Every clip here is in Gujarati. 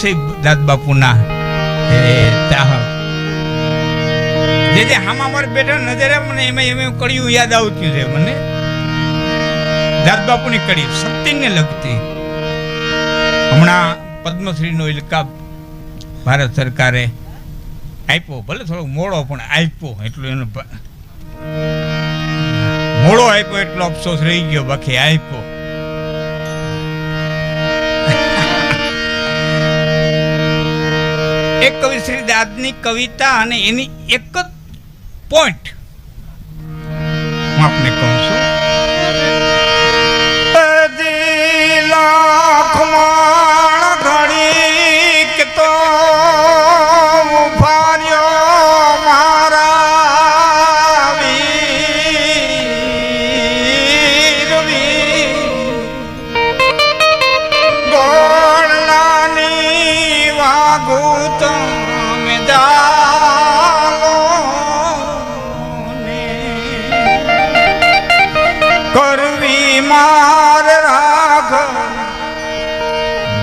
છે દાદ બાપુના? જે જે હામા મારે બેઠા નજરે મને એમાં એમ કડિયું યાદ આવતું છે મને. દાદ બાપુની કડી શક્તિને લગતી. હમણાં પદ્મશ્રીનો ઇલકાબ ભારત સરકારે આપ્યો, ભલે થોડો મોડો પણ આપ્યો, એટલું એનો મોડો આપ્યો, એટલો અફસોસ રહી ગયો, બાકી આપ્યો. એક કવિ શ્રી દાદની કવિતા અને એની એક જ પોઈન્ટ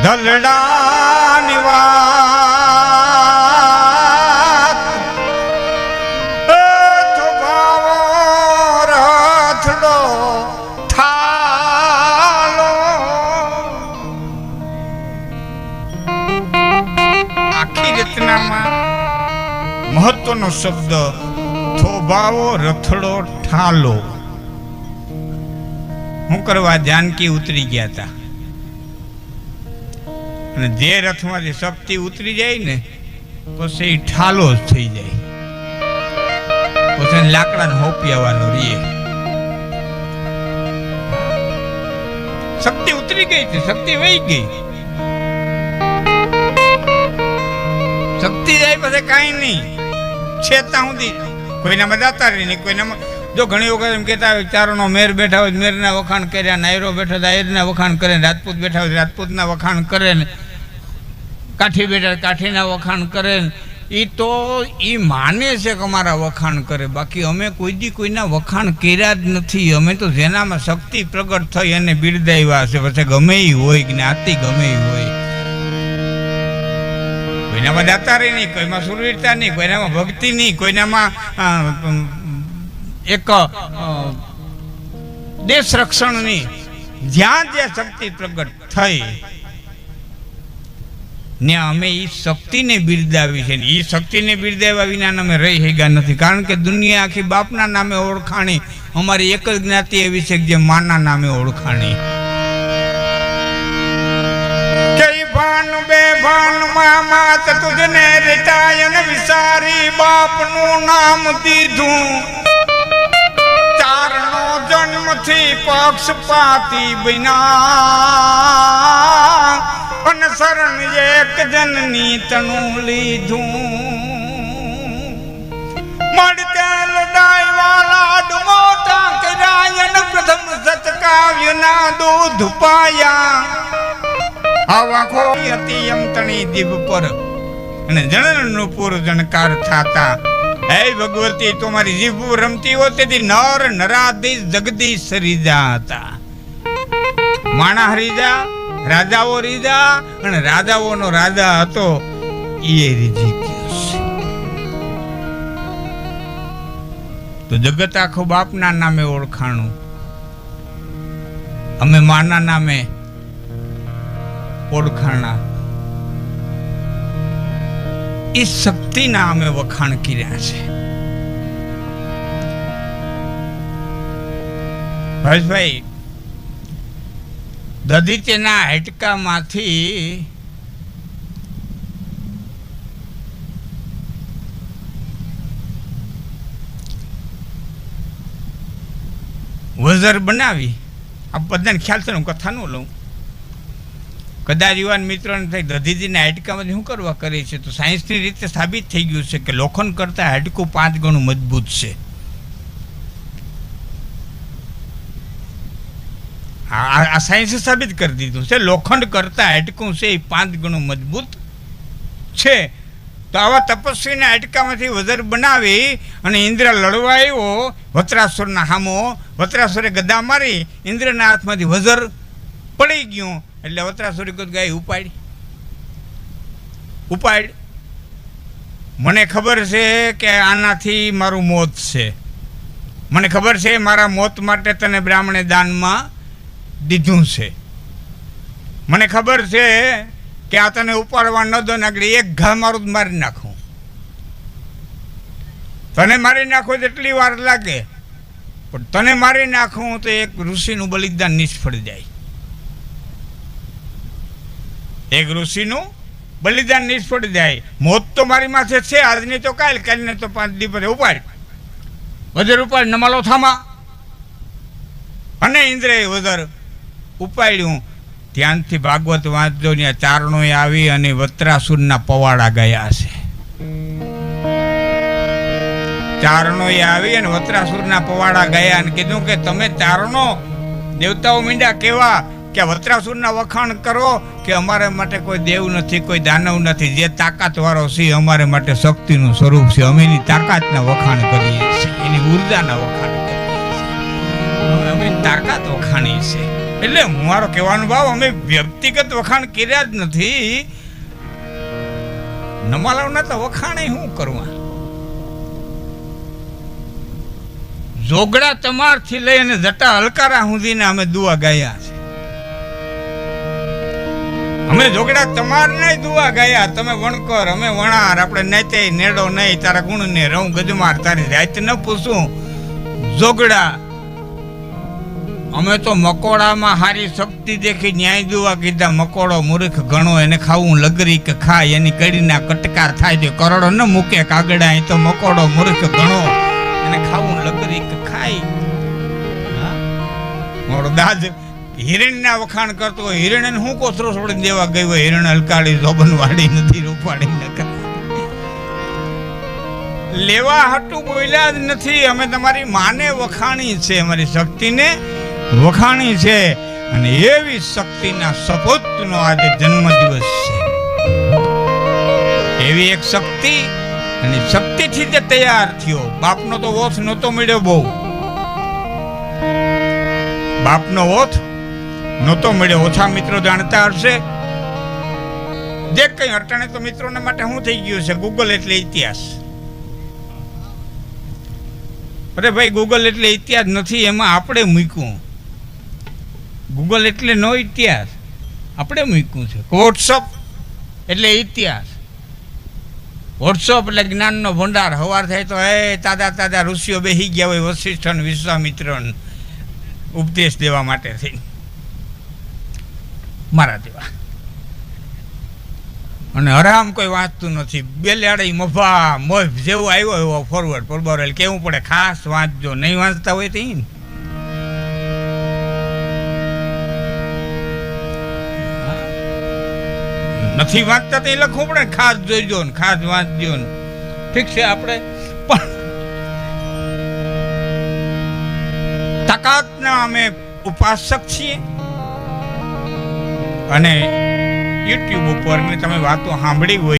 ધલડાની વાત રથડો થાલો આખી રચનામાં મહત્વનો શબ્દ થોભાવો રથડો ઠાલો. હું કરવા જાનકી ઉતરી ગયા હતા અને જે રથમાંથી શક્તિ ઉતરી જાય ને, પછી ઠાલો જ થઈ જાય. પછી લાકડાને હોપી આવવાનો રીએ. શક્તિ ઉતરી ગઈ છે, શક્તિ વહી ગઈ. શક્તિ જાય પછી કાંઈ નહીં. છે ત્યાં સુધી કોઈનામાં દાતા રહી નહીં કોઈનામાં જો ઘણી વખત એમ કહેતા હોય ચારોનો મેર બેઠા હોય મેરના વખાણ કર્યા નાયરો બેઠા હોય આયરના વખાણ કરે રાજપૂત બેઠા હોય રાજપૂતના વખાણ કરે ને. કાઠી બેઠા કાઠીના વખાણ કરે. એ તો એ માને છે કે અમારા વખાણ કરે. બાકી અમે કોઈ દી કોઈના વખાણ કર્યા જ નથી. અમે તો જેનામાં શક્તિ પ્રગટ થઈ એને બિરદાવ્યા છે. પછી ગમે એ હોય જ્ઞાતિ ગમે એ હોય. કોઈનામાં દાતારી નહીં, કોઈમાં સુરવીરતા નહીં, કોઈનામાં ભક્તિ નહીં, કોઈનામાં એક દેશ રક્ષણની જ્યાં જ્યાં શક્તિ પ્રગટ થઈ ને અમે એ શક્તિને બિરદાવી છે એ શક્તિને બિરદાવ્યા વિના અમે રહી શક્યા નથી. કારણ કે દુનિયા આખી બાપના નામે ઓળખાણી. અમારી એક જ જ્ઞાતિ એવી છે જે માના નામે ઓળખાણી. તુજને રીટાયન વિસારી બાપનું નામ દીધું. ચારનો જન્મથી પક્ષપાતી બન્યા. અને શરણ એક જનની તણું લીધું. મળતે લડાઈ વાલા ડમોટા કરાયન પ્રથમ સતકાવ્યના દૂધ પાયા. આવા ખોઈ હતી યમતણી દીપ પર. અને જણનનું પૂર જણકાર થાતા. હે ભગવતી, તમારી જીભ રમતી હો તેથી નર નરાધીશ જગદીશ રીજા હતા. માણા હરીજા રાજાઓ રીજા અને રાજાઓનો રાજા હતો એ રીજી તો જગત આખું બાપના નામે ઓળખાણું. અમે માના નામે ઓળખાણા. એ શક્તિના અમે વખાણ કર્યા છે. હર્ષભાઈ દદીત્યના હાડકામાંથી વઝર બનાવી. આ બધાને ખ્યાલ છે હું કથા ન લઉં. કદાચ યુવાન મિત્રોને થઈ દધીજીના હાડકામાંથી શું કરવા કરે છે? તો સાયન્સની રીતે સાબિત થઈ ગયું છે કે લોખંડ કરતાં હાડકું પાંચ ગણું મજબૂત છે. આ સાયન્સે સાબિત કરી દીધું છે. લોખંડ કરતાં હાડકું છે એ પાંચ ગણું મજબૂત છે. તો આવા તપસ્વીના હાડકામાંથી વજર બનાવી અને ઇન્દ્ર લડવા આવ્યો વત્રાસુરના હામો, વત્રાસુરે ગદા મારી, ઇન્દ્રના હાથમાંથી વજર પડી ગયું. એટલે વત્રાસુરી કોઈ ગાય, ઉપાડી. ઉપાડ. મને ખબર છે કે આનાથી મારું મોત છે. મને ખબર છે, મારા મોત માટે તને બ્રાહ્મણે દાનમાં દીધું છે. મને ખબર છે કે આ તને ઉપાડવા ન દો નાખડી એક ઘા મારું મારી નાખું. તને મારી નાખો જેટલી વાર લાગે. પણ તને મારી નાખું તો એક ઋષિનું બલિદાન નિષ્ફળ જાય. એક ઋષિનું બલિદાન નિષ્ફળ જાય. મોત તો મારી માથે છે, આજની તો કાલ, કાલને તો પાંચ દિવસે ઉપાડ. વજર ઉપાડ નમાલો થામા. અને ઇન્દ્રએ વજર ઉપાડ્યું. ધ્યાનથી ભાગવત વાંચજો ને ચારણોએ આવી અને વત્રાસુરના પવાડા ગયા છે. ચારણોએ આવી અને વત્રાસુરના પવાડા ગયા અને કીધું કે, તમે ચારણો દેવતાઓ મીંડા કેવા કે વત્રાસુરના વખાણ કરો કે અમારા માટે કોઈ દેવ નથી, કોઈ દાનવ નથી. જે તાકાત વાળો છે અમારે માટે શક્તિનું સ્વરૂપ છે. અમે એની તાકાતના વખાણ કરીએ છીએ. એની ઉર્જાના વખાણ કરીએ છીએ. અમે તાકાત વખાણી છે એટલે મારો કહેવાનો ભાવ, અમે વ્યક્તિગત વખાણ કર્યા જ નથી. નમાલાવના તો વખાણે શું કરવા? જોગડા તમારથી લઈ અને જટા હલકારા સુધીને અમે દુઆ ગાયા છે. અમે જોગડા તમાર નહીં દુઆ ગાયા. તમે વણકર અમે વણાર, આપણે નેતે નેડો નહીં, તારા ગુણ ને રઉ ગજમાર, તારી રાત ન પૂછું. જોગડા અમે તો મકોડામાં હારી શક્તિ દેખી ન્યાય દુવા કીધા, મકોડો મૂર્ખ ગણો, એને ખાવું લગરી કે ખાય, એની કડીના કટકાર થાય છે. કરોડો ન મૂકે કાગડા એ તો મકોડો મૂર્ખ ઘણો એને ખાવું લગરી કે ખાય. મોડો દાદ હિરણના વખાણ કરતો હોય, હિરણને હું કોથરો છોડી દેવા ગયો હોય? હિરણ હલકાળી જોબન વાળી નથી રૂપાડી ન લેવા હટું બોલ્યા જ નથી. અમે તમારી માને વખાણી છે, અમારી શક્તિને વખાણી છે અને એવી શક્તિના સપોતનો આજે જન્મદિવસ છે. એવી એક શક્તિ અને શક્તિથી તે તૈયાર થયો. બાપનો તો ઓથ નહોતો મળ્યો બહુ. બાપનો ઓથ નહોતો મળ્યો. ઓછા મિત્રો જાણતા હશે. જે કંઈ અટાણે તો મિત્રોને માટે શું થઈ ગયું છે? ગૂગલ એટલે ઇતિહાસ. અરે ભાઈ ગૂગલ એટલે ઇતિહાસ નથી, એમાં આપણે મૂક્યું. ગૂગલ એટલે નો ઇતિહાસ. આપણે મૂક્યું છે. વોટ્સઅપ એટલે ઇતિહાસ. વોટ્સઅપ એટલે જ્ઞાનનો ભંડાર. હવાર થાય તો એ તાજા તાજા ઋષિઓ બેસી ગયા હોય વશિષ્ઠ વિશ્વામિત્ર ઉપદેશ દેવા માટે થઈ મારા જેવા. અને હરામ કોઈ વાંચતું નથી. બેલાડી મફા, મોફ જેવો આવ્યો એવો ફોરવર્ડ પરબોરેલ. કેવું પડે? ખાસ વાંચજો. નહીં વાંચતા હોય તો ને. નથી વાંચતા તો એ લખવું પડે. ખાસ જોઈજો ને, ખાસ વાંચજો ને. ઠીક છે આપણે. પણ તકાતના અમે ઉપાસક છીએ. અને યુટ્યુબ ઉપર તમે વાતો સાંભળી હોય